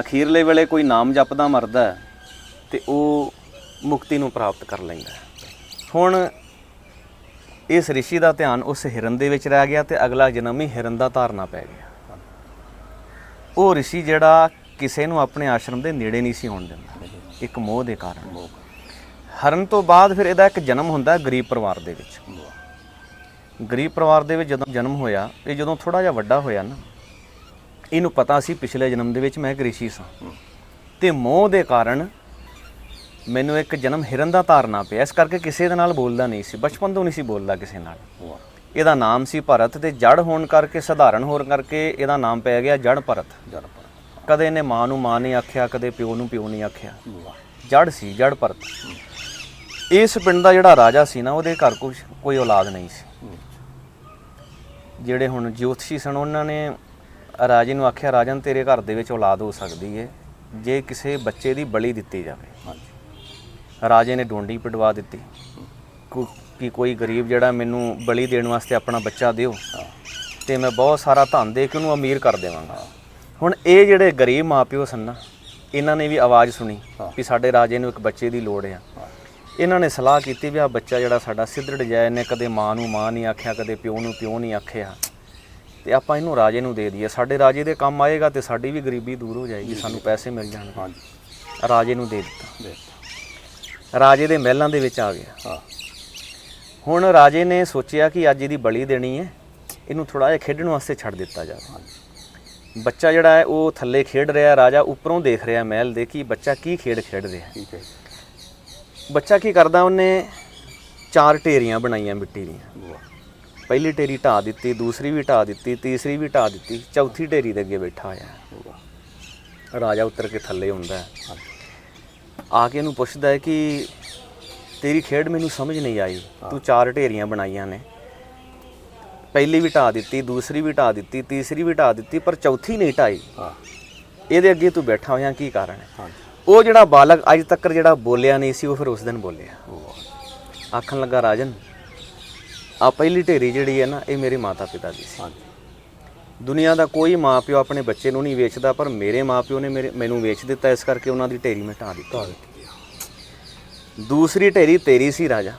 ਅਖੀਰਲੇ ਵੇਲੇ ਕੋਈ ਨਾਮ ਜਪਦਾ ਮਰਦਾ ਹੈ ਤੇ ਉਹ ਮੁਕਤੀ ਨੂੰ ਪ੍ਰਾਪਤ ਕਰ ਲੈਂਦਾ ਹੈ। ਹੁਣ ਇਸ ਰਿਸ਼ੀ ਦਾ ਧਿਆਨ ਉਸ ਹਿਰਨ ਦੇ ਵਿੱਚ ਰਹਿ ਗਿਆ ਤੇ ਅਗਲਾ ਜਨਮ ਹੀ ਹਿਰਨ ਦਾ ਧਾਰਨਾ ਪੈ ਗਿਆ। ਉਹ ਰਿਸ਼ੀ ਜਿਹੜਾ ਕਿਸੇ ਨੂੰ ਆਪਣੇ ਆਸ਼ਰਮ ਦੇ ਨੇੜੇ ਨਹੀਂ ਸੀ ਆਉਣ ਦਿੰਦਾ। ਇੱਕ ਮੋਹ ਦੇ ਕਾਰਨ। ਹਰਨ ਤੋਂ ਬਾਅਦ ਫਿਰ ਇਹਦਾ ਇੱਕ ਜਨਮ ਹੁੰਦਾ ਗਰੀਬ ਪਰਿਵਾਰ ਦੇ ਵਿੱਚ। ਗਰੀਬ ਪਰਿਵਾਰ ਦੇ ਵਿੱਚ ਜਦੋਂ ਜਨਮ ਹੋਇਆ, ਇਹ ਜਦੋਂ ਥੋੜਾ ਜਿਹਾ ਵੱਡਾ ਹੋਇਆ ਨਾ, ਇਹਨੂੰ ਪਤਾ ਸੀ ਪਿਛਲੇ ਜਨਮ ਦੇ ਵਿੱਚ ਮੈਂ ਇੱਕ ਰਿਸ਼ੀ ਸਾਂ। ਤੇ ਮੋਹ ਦੇ ਕਾਰਨ ਮੈਨੂੰ ਇੱਕ ਜਨਮ ਹਿਰਨ ਦਾ ਧਾਰਨਾ ਪਿਆ ਇਸ ਕਰਕੇ ਕਿਸੇ ਦੇ ਨਾਲ ਬੋਲਦਾ ਨਹੀਂ ਸੀ ਬਚਪਨ ਤੋਂ ਨਹੀਂ ਸੀ ਬੋਲਦਾ ਕਿਸੇ ਨਾਲ। ਇਹਦਾ ਨਾਮ ਸੀ ਭਰਤ ਤੇ ਜੜ ਹੋਣ ਕਰਕੇ ਸਧਾਰਨ ਹੋਣ ਕਰਕੇ ਇਹਦਾ ਨਾਮ ਪੈ ਗਿਆ ਜੜ ਭਰਤ। ਜੜ ਪਰ ਕਦੇ ਇਹਨੇ ਮਾਂ ਨੂੰ ਮਾਂ ਨਹੀਂ ਆਖਿਆ ਕਦੇ ਪਿਓ ਨੂੰ ਪਿਓ ਨਹੀਂ ਆਖਿਆ। ਜੜ ਸੀ ਜੜ ਭਰਤ। ਇਸ ਪਿੰਡ ਦਾ ਜਿਹੜਾ ਰਾਜਾ ਸੀ ਨਾ ਉਹਦੇ ਘਰ ਕੁਛ ਕੋਈ ਔਲਾਦ ਨਹੀਂ ਸੀ। ਜਿਹੜੇ ਹੁਣ ਜੋਤਸ਼ੀ ਸਨ ਉਹਨਾਂ ਨੇ ਰਾਜੇ ਨੂੰ ਆਖਿਆ ਰਾਜਨ ਤੇਰੇ ਘਰ ਦੇ ਵਿੱਚ ਔਲਾਦ ਹੋ ਸਕਦੀ ਹੈ ਜੇ ਕਿਸੇ ਬੱਚੇ ਦੀ ਬਲੀ ਦਿੱਤੀ ਜਾਵੇ। ਹਾਂਜੀ। ਰਾਜੇ ਨੇ ਡੋਂਡੀ ਪਿਟਵਾ ਦਿੱਤੀ। ਕੋ- ਕੋਈ ਗਰੀਬ ਜਿਹੜਾ ਮੈਨੂੰ ਬਲੀ ਦੇਣ ਵਾਸਤੇ ਆਪਣਾ ਬੱਚਾ ਦਿਓ ਤੇ ਮੈਂ ਬਹੁਤ ਸਾਰਾ ਧਨ ਦੇ ਕੇ ਉਹਨੂੰ ਅਮੀਰ ਕਰ ਦੇਵਾਂਗਾ। ਹੁਣ ਇਹ ਜਿਹੜੇ ਗਰੀਬ ਮਾਪਿਓ ਸਨ ਨਾ ਇਹਨਾਂ ਨੇ ਵੀ ਆਵਾਜ਼ ਸੁਣੀ ਕਿ ਸਾਡੇ ਰਾਜੇ ਨੂੰ ਇੱਕ ਬੱਚੇ ਦੀ ਲੋੜ ਆ। ਇਹਨਾਂ ਨੇ ਸਲਾਹ ਕੀਤੀ ਵੀ ਆ ਬੱਚਾ ਜਿਹੜਾ ਸਾਡਾ ਸਿੱਧੜ ਜਾਏ ਇਹਨੇ ਕਦੇ ਮਾਂ ਨੂੰ ਮਾਂ ਨਹੀਂ ਆਖਿਆ ਕਦੇ ਪਿਓ ਨੂੰ ਪਿਓ ਨਹੀਂ ਆਖਿਆ। ਤੇ ਆਪਾਂ ਇਹਨੂੰ ਰਾਜੇ ਨੂੰ ਦੇ ਦਈਏ। ਸਾਡੇ ਰਾਜੇ ਦੇ ਕੰਮ ਆਏਗਾ ਤੇ ਸਾਡੀ ਵੀ ਗਰੀਬੀ ਦੂਰ ਹੋ ਜਾਏਗੀ ਸਾਨੂੰ ਪੈਸੇ ਮਿਲ ਜਾਣਗੇ। ਹਾਂਜੀ। ਰਾਜੇ ਨੂੰ ਦੇ ਦਿੱਤਾ। ਰਾਜੇ ਦੇ ਮਹਿਲਾਂ ਦੇ ਵਿੱਚ ਆ ਗਿਆ। ਹਾਂ। ਹੁਣ ਰਾਜੇ ਨੇ ਸੋਚਿਆ ਕਿ ਅੱਜ ਇਹਦੀ ਬਲੀ ਦੇਣੀ ਹੈ ਇਹਨੂੰ ਥੋੜਾ ਜਿਹਾ ਖੇਡਣ ਵਾਸਤੇ ਛੱਡ ਦਿੱਤਾ ਜਾਵੇ। ਬੱਚਾ ਜਿਹੜਾ ਹੈ ਉਹ ਥੱਲੇ ਖੇਡ ਰਿਹਾ ਰਾਜਾ ਉੱਪਰੋਂ ਦੇਖ ਰਿਹਾ ਮਹਿਲ ਦੇ ਕਿ ਬੱਚਾ ਕੀ ਖੇਡ ਖੇਡ ਰਿਹਾ ਠੀਕ ਹੈ ਬੱਚਾ ਕੀ ਕਰਦਾ ਉਹਨੇ ਚਾਰ ਢੇਰੀਆਂ ਬਣਾਈਆਂ ਮਿੱਟੀ ਦੀਆਂ। ਪਹਿਲੀ ਢੇਰੀ ਢਾ ਦਿੱਤੀ ਦੂਸਰੀ ਵੀ ਢਾ ਦਿੱਤੀ ਤੀਸਰੀ ਵੀ ਢਾ ਦਿੱਤੀ ਚੌਥੀ ਢੇਰੀ ਦੇ ਅੱਗੇ ਬੈਠਾ ਹੋਇਆ। ਰਾਜਾ ਉੱਤਰ ਕੇ ਥੱਲੇ ਹੁੰਦਾ ਹੈ। ਆ ਕੇ ਇਹਨੂੰ ਪੁੱਛਦਾ ਹੈ ਕਿ ਤੇਰੀ ਖੇਡ ਮੈਨੂੰ ਸਮਝ ਨਹੀਂ ਆਈ। ਤੂੰ ਚਾਰ ਢੇਰੀਆਂ ਬਣਾਈਆਂ ਨੇ। ਪਹਿਲੀ ਵੀ ਢਾ ਦਿੱਤੀ ਦੂਸਰੀ ਵੀ ਢਾ ਦਿੱਤੀ ਤੀਸਰੀ ਵੀ ਢਾ ਦਿੱਤੀ ਪਰ ਚੌਥੀ ਨਹੀਂ ਢਾਈ ਹਾਂ। ਇਹਦੇ ਅੱਗੇ ਤੂੰ ਬੈਠਾ ਹੋਇਆ ਕੀ ਕਾਰਨ ਹੈ? ਉਹ ਜਿਹੜਾ ਬਾਲਕ ਅੱਜ ਤੱਕ ਜਿਹੜਾ ਬੋਲਿਆ ਨਹੀਂ ਸੀ ਉਹ ਫਿਰ ਉਸ ਦਿਨ ਬੋਲਿਆ। ਆਖਣ ਲੱਗਾ ਰਾਜਨ ਆ ਪਹਿਲੀ ਢੇਰੀ ਜਿਹੜੀ ਹੈ ਨਾ ਇਹ ਮੇਰੇ ਮਾਤਾ ਪਿਤਾ ਦੀ ਸੀ। ਦੁਨੀਆ ਦਾ ਕੋਈ ਮਾਪਿਓ ਆਪਣੇ ਬੱਚੇ ਨੂੰ ਨਹੀਂ ਵੇਚਦਾ ਪਰ ਮੇਰੇ ਮਾਪਿਓ ਨੇ ਮੇਰੇ ਮੈਨੂੰ ਵੇਚ ਦਿੱਤਾ ਇਸ ਕਰਕੇ ਉਹਨਾਂ ਦੀ ਢੇਰੀ ਮੈਂ ਦਿੱਤੀ। ਦੂਸਰੀ ਢੇਰੀ ਤੇਰੀ ਸੀ ਰਾਜਾ।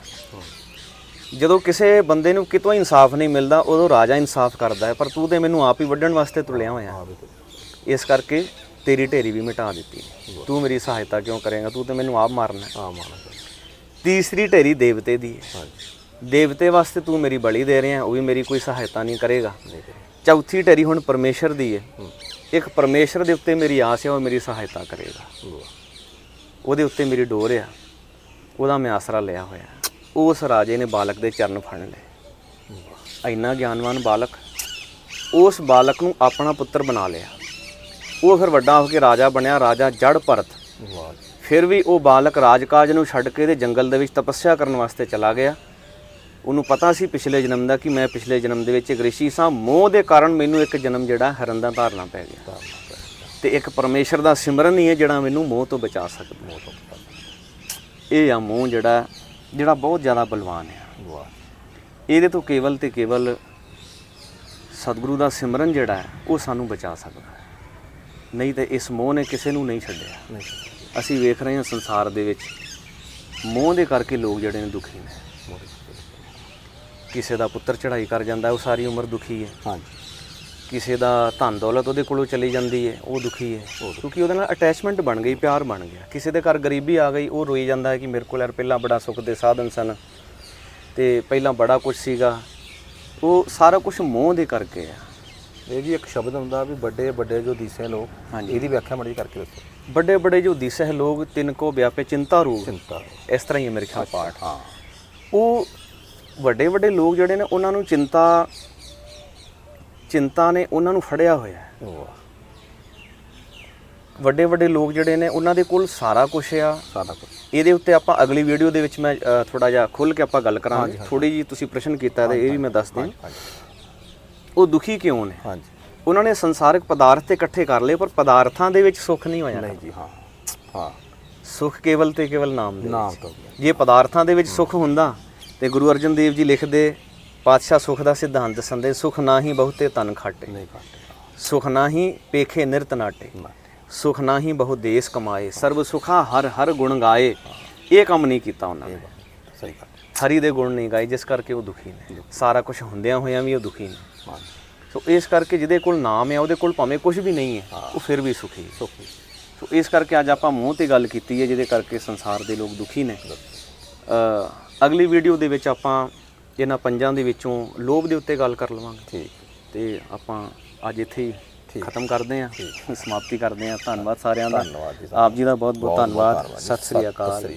ਜਦੋਂ ਕਿਸੇ ਬੰਦੇ ਨੂੰ ਕਿਤੋਂ ਇਨਸਾਫ ਨਹੀਂ ਮਿਲਦਾ ਉਦੋਂ ਰਾਜਾ ਇਨਸਾਫ ਕਰਦਾ ਹੈ ਪਰ ਤੂੰ ਤੇ ਮੈਨੂੰ ਆਪ ਹੀ ਵੱਢਣ ਵਾਸਤੇ ਤੁਲਿਆ ਹੋਇਆ ਇਸ ਕਰਕੇ ਤੇਰੀ ਢੇਰੀ ਵੀ ਮਿਟਾ ਦਿੱਤੀ। ਤੂੰ ਮੇਰੀ ਸਹਾਇਤਾ ਕਿਉਂ ਕਰੇਗਾ? ਤੂੰ ਤੇ ਮੈਨੂੰ ਆਪ ਮਾਰਨਾ ਮਾਨਾ ਸਰ ਤੀਸਰੀ ਢੇਰੀ ਦੇਵਤੇ ਦੀ ਹੈ। ਦੇਵਤੇ ਵਾਸਤੇ ਤੂੰ ਮੇਰੀ ਬਲੀ ਦੇ ਰਿਹਾ ਉਹ ਵੀ ਮੇਰੀ ਕੋਈ ਸਹਾਇਤਾ ਨਹੀਂ ਕਰੇਗਾ। ਚੌਥੀ ਢੇਰੀ ਹੁਣ ਪਰਮੇਸ਼ਰ ਦੀ ਹੈ। ਇੱਕ ਪਰਮੇਸ਼ਰ ਦੇ ਉੱਤੇ ਮੇਰੀ ਆਸ ਹੈ ਉਹ ਮੇਰੀ ਸਹਾਇਤਾ ਕਰੇਗਾ। ਉਹਦੇ ਉੱਤੇ ਮੇਰੀ ਡੋਰ ਆ। ਉਹਦਾ ਮੈਂ ਆਸਰਾ ਲਿਆ ਹੋਇਆ। ਉਸ ਰਾਜੇ ਨੇ ਬਾਲਕ ਦੇ ਚਰਨ ਫੜ ਲਏ। ਇੰਨਾ ਗਿਆਨਵਾਨ ਬਾਲਕ ਉਸ ਬਾਲਕ ਨੂੰ ਆਪਣਾ ਪੁੱਤਰ ਬਣਾ ਲਿਆ। ਉਹ ਫਿਰ ਵੱਡਾ ਹੋ ਕੇ ਰਾਜਾ ਬਣਿਆ ਰਾਜਾ ਜੜ ਭਰਤ। ਫਿਰ ਵੀ ਉਹ ਬਾਲਕ ਰਾਜਕਾਜ ਨੂੰ ਛੱਡ ਕੇ ਤੇ ਜੰਗਲ ਦੇ ਵਿੱਚ ਤਪੱਸਿਆ ਕਰਨ ਵਾਸਤੇ ਚਲਾ ਗਿਆ। ਉਹਨੂੰ ਪਤਾ ਸੀ ਪਿਛਲੇ ਜਨਮ ਦਾ ਕਿ ਮੈਂ ਪਿਛਲੇ ਜਨਮ ਦੇ ਵਿੱਚ ਇੱਕ ਰਿਸ਼ੀ ਸਾਂ। ਮੋਹ ਦੇ ਕਾਰਨ ਮੈਨੂੰ ਇੱਕ ਜਨਮ ਜਿਹੜਾ ਹਰਨ ਦਾ ਧਾਰਨਾ ਪੈ ਗਿਆ। ਤੇ ਇੱਕ ਪਰਮੇਸ਼ਰ ਦਾ ਸਿਮਰਨ ਹੀ ਹੈ ਜਿਹੜਾ ਮੈਨੂੰ ਮੋਹ ਤੋਂ ਬਚਾ ਸਕਦਾ ਮੋਹ ਤੋਂ ਪਤਾ ਇਹ ਆ ਮੋਹ ਜਿਹੜਾ ਜਿਹੜਾ ਬਹੁਤ ਜ਼ਿਆਦਾ ਬਲਵਾਨ ਹੈ। ਵਾਹ। ਇਹਦੇ ਤੋਂ ਕੇਵਲ ਤੇ ਕੇਵਲ ਸਤਿਗੁਰੂ ਦਾ ਸਿਮਰਨ ਜਿਹੜਾ ਹੈ ਉਹ ਸਾਨੂੰ ਬਚਾ ਸਕਦਾ ਹੈ। ਨਹੀਂ ਤੇ ਇਸ ਮੋਹ ਨੇ ਕਿਸੇ ਨੂੰ ਨਹੀਂ ਛੱਡਿਆ। ਅਸੀਂ ਵੇਖ ਰਹੇ ਹਾਂ ਸੰਸਾਰ ਦੇ ਵਿੱਚ ਮੋਹ ਦੇ ਕਰਕੇ ਲੋਕ ਜਿਹੜੇ ਨੇ ਦੁਖੀ ਨੇ। ਕਿਸੇ ਦਾ ਪੁੱਤਰ ਚੜ੍ਹਾਈ ਕਰ ਜਾਂਦਾ ਉਹ ਸਾਰੀ ਉਮਰ ਦੁਖੀ ਹੈ। ਹਾਂਜੀ। ਕਿਸੇ ਦਾ ਧਨ ਦੌਲਤ ਉਹਦੇ ਕੋਲੋਂ ਚਲੀ ਜਾਂਦੀ ਹੈ ਉਹ ਦੁਖੀ ਹੈ। ਕਿਉਂਕਿ ਉਹਦੇ ਨਾਲ ਅਟੈਚਮੈਂਟ ਬਣ ਗਈ ਪਿਆਰ ਬਣ ਗਿਆ। ਕਿਸੇ ਦੇ ਘਰ ਗਰੀਬੀ ਆ ਗਈ ਉਹ ਰੋਈ ਜਾਂਦਾ ਹੈ ਕਿ ਮੇਰੇ ਕੋਲ ਯਾਰ ਪਹਿਲਾਂ ਬੜਾ ਸੁੱਖ ਦੇ ਸਾਧਨ ਸਨ ਤੇ ਪਹਿਲਾਂ ਬੜਾ ਕੁਝ ਸੀਗਾ। ਉਹ ਸਾਰਾ ਕੁਝ ਮੋਹ ਦੇ ਕਰਕੇ ਆ। ਇਹ ਵੀ ਇੱਕ ਸ਼ਬਦ ਹੁੰਦਾ ਵੀ ਵੱਡੇ ਵੱਡੇ ਜੋ ਦਿਸੇ ਲੋਕ। ਇਹਦੀ ਵਿਆਖਿਆ ਮੜੀ ਕਰਕੇ ਦੱਸੋ। ਵੱਡੇ ਵੱਡੇ ਜੋ ਦਿਸਹਿ ਲੋਗ ਤਿਨ ਕੋ ਵਿਆਪੇ ਚਿੰਤਾ ਰੂਪ। ਚਿੰਤਾ ਇਸ ਤਰ੍ਹਾਂ ਹੀ ਹੈ ਮੇਰੇ ਖਿਆਲ ਪਾਠ ਹਾਂ। ਉਹ ਵੱਡੇ ਵੱਡੇ ਲੋਕ ਜਿਹੜੇ ਨੇ ਉਹਨਾਂ ਨੂੰ ਚਿੰਤਾ ਚਿੰਤਾ ਨੇ ਉਹਨਾਂ ਨੂੰ ਫੜਿਆ ਹੋਇਆ ਹੈ। ਵੱਡੇ ਵੱਡੇ ਲੋਕ ਜਿਹੜੇ ਨੇ ਉਹਨਾਂ ਦੇ ਕੋਲ ਸਾਰਾ ਕੁਝ ਆ। ਸਾਰਾ ਕੁਝ ਇਹਦੇ ਉੱਤੇ ਆਪਾਂ ਅਗਲੀ ਵੀਡੀਓ ਦੇ ਵਿੱਚ ਮੈਂ ਥੋੜਾ ਜਿਹਾ ਖੁੱਲ ਕੇ ਆਪਾਂ ਗੱਲ ਕਰਾਂਗੇ। ਥੋੜੀ ਜੀ ਤੁਸੀਂ ਪ੍ਰਸ਼ਨ ਕੀਤਾ ਤੇ ਇਹ ਵੀ ਮੈਂ ਦੱਸ ਦਿਆਂ। ਉਹ ਦੁਖੀ ਕਿਉਂ ਨੇ? ਹਾਂਜੀ। ਉਹਨਾਂ ਨੇ ਸੰਸਾਰਿਕ ਪਦਾਰਥ ਤੇ ਇਕੱਠੇ ਕਰ ਲਏ ਪਰ ਪਦਾਰਥਾਂ ਦੇ ਵਿੱਚ ਸੁੱਖ ਨਹੀਂ ਹੋਇਆ। ਨਹੀਂ ਜੀ ਹਾਂ। ਹਾਂ। ਸੁੱਖ ਕੇਵਲ ਤੇ ਕੇਵਲ ਨਾਮ ਦੇ ਨਾਮ। ਤੋਂ ਜੇ ਪਦਾਰਥਾਂ ਦੇ ਵਿੱਚ ਸੁੱਖ ਹੁੰਦਾ ਤੇ ਗੁਰੂ ਅਰਜਨ ਦੇਵ ਜੀ ਲਿਖਦੇ ਪਾਤਸ਼ਾਹ ਸੁਖ ਦਾ ਸਿਧਾਂਤ ਦੱਸਦੇ ਸੁਖ ਨਾ ਹੀ ਬਹੁਤੇ ਤਨ ਖਾਟੇ। ਨਹੀਂ ਘਾਟੇ ਸੁਖ ਨਾ ਹੀ ਪੇਖੇ ਨਿਰਤ ਨਾਟੇ। ਸੁਖ ਨਾ ਹੀ ਬਹੁ ਦੇਸ ਕਮਾਏ ਸਰਬ ਸੁਖਾ ਹਰ ਹਰ ਗੁਣ ਗਾਏ। ਇਹ ਕੰਮ ਨਹੀਂ ਕੀਤਾ ਉਹਨਾਂ ਨੇ। ਸਹੀ ਗੱਲ ਹਰੀ ਦੇ ਗੁਣ ਨਹੀਂ ਗਾਏ ਜਿਸ ਕਰਕੇ ਉਹ ਦੁਖੀ ਨੇ। ਸਾਰਾ ਕੁਝ ਹੁੰਦਿਆਂ ਹੋਇਆਂ ਵੀ ਉਹ ਦੁਖੀ ਨੇ। ਸੋ ਇਸ ਕਰਕੇ ਜਿਹਦੇ ਕੋਲ ਨਾਮ ਹੈ ਉਹਦੇ ਕੋਲ ਭਾਵੇਂ ਕੁਝ ਵੀ ਨਹੀਂ ਹੈ ਉਹ ਫਿਰ ਵੀ ਸੁਖੀ ਹੈ ਸੁਖੀ। ਸੋ ਇਸ ਕਰਕੇ ਅੱਜ ਆਪਾਂ ਮੂੰਹ ਤੇ ਗੱਲ ਕੀਤੀ ਹੈ ਜਿਹਦੇ ਕਰਕੇ ਸੰਸਾਰ ਦੇ ਲੋਕ ਦੁਖੀ ਨੇ। ਅ, ਅਗਲੀ ਵੀਡੀਓ ਦੇ ਵਿੱਚ ਆਪਾਂ ਇਹਨਾਂ ਪੰਜਾਂ ਦੇ ਵਿੱਚੋਂ ਲੋਭ ਦੇ ਉੱਤੇ ਗੱਲ ਕਰ ਲਵਾਂਗੇ। ਠੀਕ। ਤੇ ਆਪਾਂ ਅੱਜ ਇੱਥੇ ਹੀ। ਖਤਮ ਕਰਦੇ ਹਾਂ। ਸਮਾਪਤੀ ਕਰਦੇ ਹਾਂ। ਧੰਨਵਾਦ ਸਾਰਿਆਂ ਦਾ। ਆਪ ਜੀ ਦਾ ਬਹੁਤ ਬਹੁਤ ਧੰਨਵਾਦ। ਸਤਿ ਸ੍ਰੀ ਅਕਾਲ।